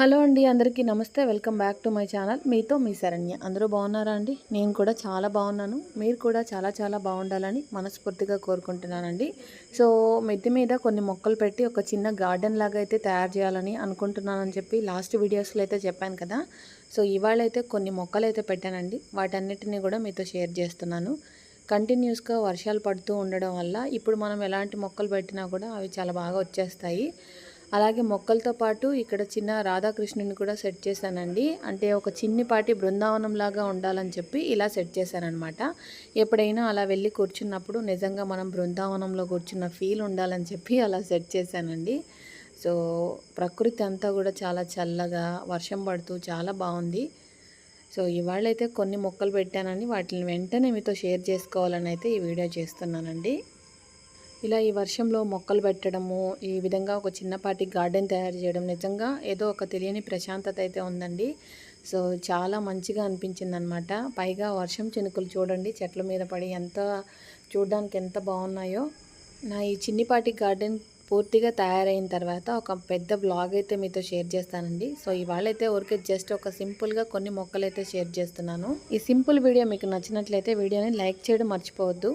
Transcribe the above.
Hello అండి అందరికీ నమస్తే. Welcome back to my channel. మీతో మీ శరణ్య. అందరూ బాగున్నారా అండి? నేను కూడా చాలా బాగున్నాను. మీరు కూడా చాలా చాలా బాగుండాలని మనస్ఫూర్తిగా కోరుకుంటున్నానండి. సో మెద్ది మీద కొన్ని మొక్కలు పెట్టి ఒక చిన్న గార్డెన్ లాగా అయితే తయారు చేయాలని అనుకుంటున్నానని చెప్పి లాస్ట్ వీడియోస్లో అయితే చెప్పాను కదా. సో ఇవాళ అయితే కొన్ని మొక్కలు అయితే పెట్టానండి. వాటన్నిటిని కూడా మీతో షేర్ చేస్తున్నాను. కంటిన్యూస్గా వర్షాలు పడుతూ ఉండడం వల్ల ఇప్పుడు మనం ఎలాంటి మొక్కలు పెట్టినా కూడా అవి చాలా బాగా వచ్చేస్తాయి. అలాగే మొక్కలతో పాటు ఇక్కడ చిన్న రాధాకృష్ణుని కూడా సెట్ చేశానండి. అంటే ఒక చిన్నిపాటి బృందావనం లాగా ఉండాలని చెప్పి ఇలా సెట్ చేశానమాట ఎప్పుడైనా అలా వెళ్ళి కూర్చున్నప్పుడు నిజంగా మనం బృందావనంలో కూర్చున్న ఫీల్ ఉండాలని చెప్పి అలా సెట్ చేశానండి. సో ప్రకృతి అంతా కూడా చాలా చల్లగా వర్షం పడుతూ చాలా బాగుంది. సో ఇవాళ అయితే కొన్ని మొక్కలు పెట్టానని వాటిని వెంటనే మీతో షేర్ చేసుకోవాలని అయితే ఈ వీడియో చేస్తున్నానండి. ఇలా ఈ వర్షంలో మొక్కలు పెట్టడము ఈ విధంగా ఒక చిన్నపాటి గార్డెన్ తయారు చేయడం నిజంగా ఏదో ఒక తెలియని ప్రశాంతత అయితే ఉందండి. సో చాలా మంచిగా అనిపించింది అనమాట పైగా వర్షం చినుకులు చూడండి చెట్ల మీద పడి ఎంత చూడడానికి ఎంత బాగున్నాయో. నా ఈ చిన్నిపాటి గార్డెన్ పూర్తిగా తయారైన తర్వాత ఒక పెద్ద బ్లాగ్ అయితే మీతో షేర్ చేస్తానండి. సో ఇవాళైతే ఊరికే జస్ట్ ఒక సింపుల్గా కొన్ని మొక్కలు అయితే షేర్ చేస్తున్నాను. ఈ సింపుల్ వీడియో మీకు నచ్చినట్లయితే వీడియోని లైక్ చేయడం మర్చిపోవద్దు.